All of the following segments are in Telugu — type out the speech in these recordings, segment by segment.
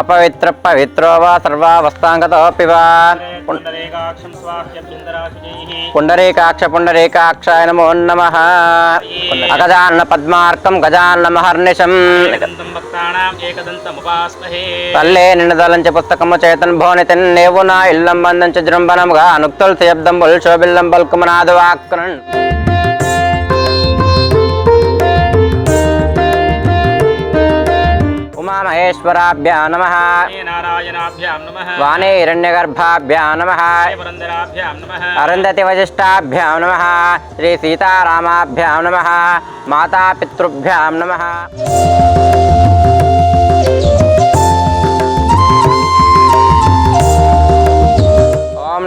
అపవిత్ర పవిత్రో వా సర్వావస్థాంగతోపి వా పుండరీకాక్షం పుండరీకాక్షాయ నమో నమ అగజాన్న పద్మార్కం గజాన్న మహర్నిశం తల్లే నిన్నదలంచ పుస్తకము చేతన్ భోనితన్ నేవు నా ఇల్లం బంధంచ జృంభనముగా అనుక్తుల్ శబ్దంబుల్ శోభిల్లం బల్కుమనాదు వాక్రన్ महेश्वराभ्या नम। नारायणाभ्यां नम। वाणे हिरण्यगर्भाभ्यां नमः। पुरन्दराभ्यां नमः। अरुन्धतिवशिष्टाभ्यां नमः। श्रीसीतारामाभ्यां नमः। मातापितृभ्यां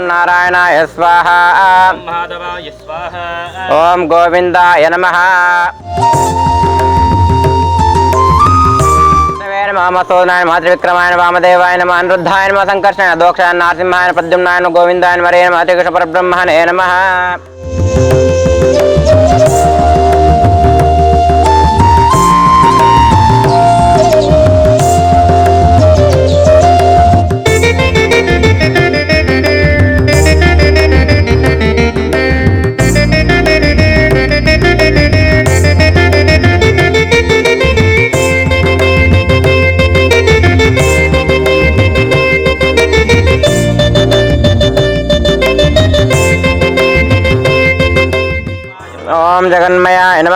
नारायणाय स्वाहा। ओम स्वाहा। ॐ नमः। ఓం మాధవాయ స్వాహ ఓం గోవిందాయ నమ మామసోదనాయ మాతృవిక్రమాయణ వామదేవాయ నమ అనిరుద్ధాయ నమ సంకర్షణ దోక్షాయ నారసింహాయ ప్రద్యుమ్నాయ నమ గోవిందాయ మరే నమ శ్రీకృష్ణ పరబ్రహ్మణే నమ ఓం జగన్మయాయ నమ.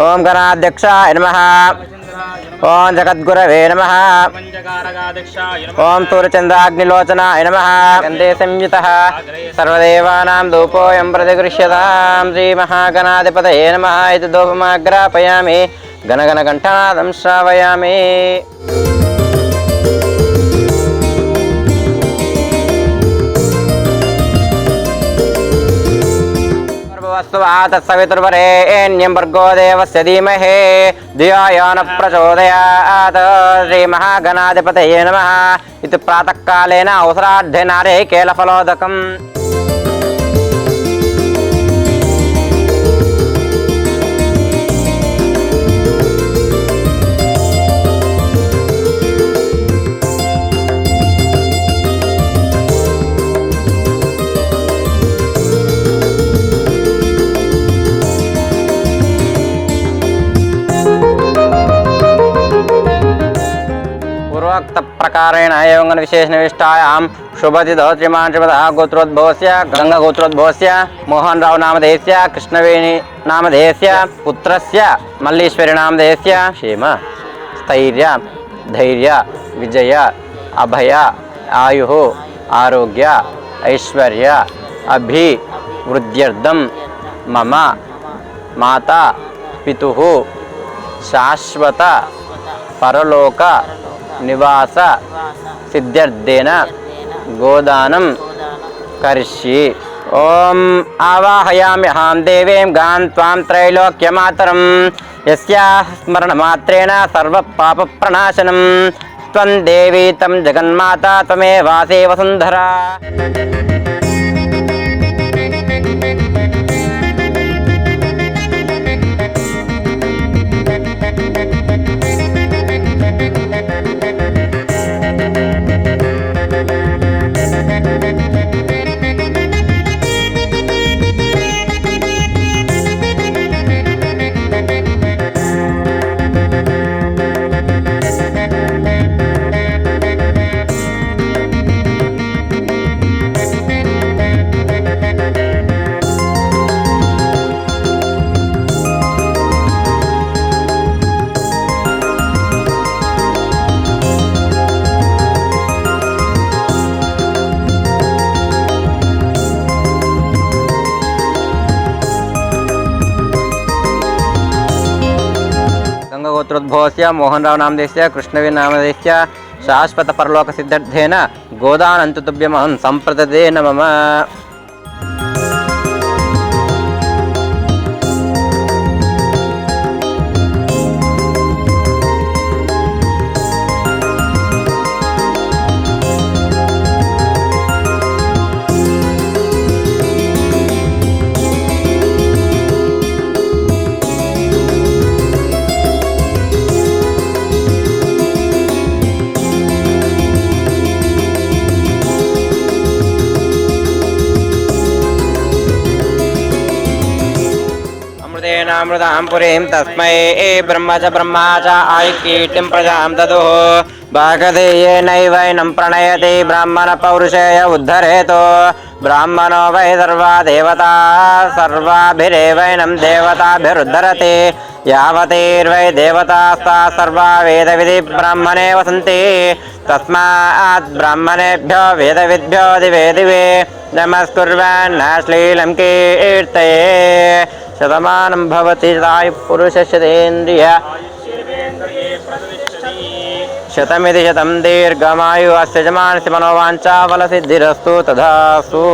ఓం గణాధ్యక్షాయ నమ. ఓం జగద్గురవే నమ. ఓం సూర్యచంద్రాగ్నిలోచనాయ నమ. గంధే సంయుత. సర్వదేవానాం ధూపోయం ప్రతిగృహ్యతాం శ్రీమహాగణాధిపతయే నమ. ఇది ధూపమాగ్రాపయామి. గణగణ కంఠనాదం శ్రావయామి. తత్సవితుర్వరేణ్యం భర్గో దేవస్య ధీమహే. ధియాయో న ప్రచోదయాత్ శ్రీమహాగణాధిపతయే నమ. ఇది ప్రాతకాలేన అవసరార్థే నారే కేలఫలోదకం. గోత్రోద్భవస్య గంగ గోత్రోద్భవస్య మోహన్ రావు నామధేయస్య కృష్ణవేణి నామధేయస్య పుత్రస్య మల్లీశ్వరి నామధేయస్య క్షేమ స్థైర్య ధైర్య విజయ అభయ ఆయు ఆరోగ్య ఐశ్వర్య అభి వృద్ధ్యర్థం మమ మాత పితు శాశ్వత పరలోక నివాస సిద్ధ్యర్థేన గోదానం కరిష్యి. ఓం ఆవాహయామి హాం దేవీం గాన్ త్వాం త్రైలోక్యమాతరం. యస్యా స్మరణమాత్రేణ సర్వ పాప ప్రణాశనం త్వం దేవీ తం జగన్మాత త్వమేవాసే వసుంధరా पितृद्भोस्य मोहनरावनामदेशस्य कृष्णविनामदेशस्य शाश्वतपरलोकसिद्ध्यर्थेन गोदानन्तुभ्यमहं सम्प्रददे न मम ब्रह्मणामृतां पुरीं तस्मै ब्रह्म च ब्रह्मा च आयुकीर्तिं प्रजा ददुः भागधेयेनैवैनं प्रणयति ब्राह्मणपौरुषेय उद्धरेतो। ब्राह्मणो वै सर्वा देवता, सर्वाभिरेवैनं देवताभिरुद्धरति। यावतीर्वै देवतास्ता सर्वा वेदविधि ब्राह्मणे वसन्ति तस्मात् ब्राह्मणेभ्यो वेदविद्भ्यो दिवे दिवे। नमस्कुर्वन्नश्लीलं कीर्तये। शतमानं भवति आयुष्येवेन्द्रिये प्रतिष्ठति శతమిది శతం దీర్ఘమాయు అస్యజమానసి మనోవాంఛాఫల సిద్ధిరస్తు తధాసు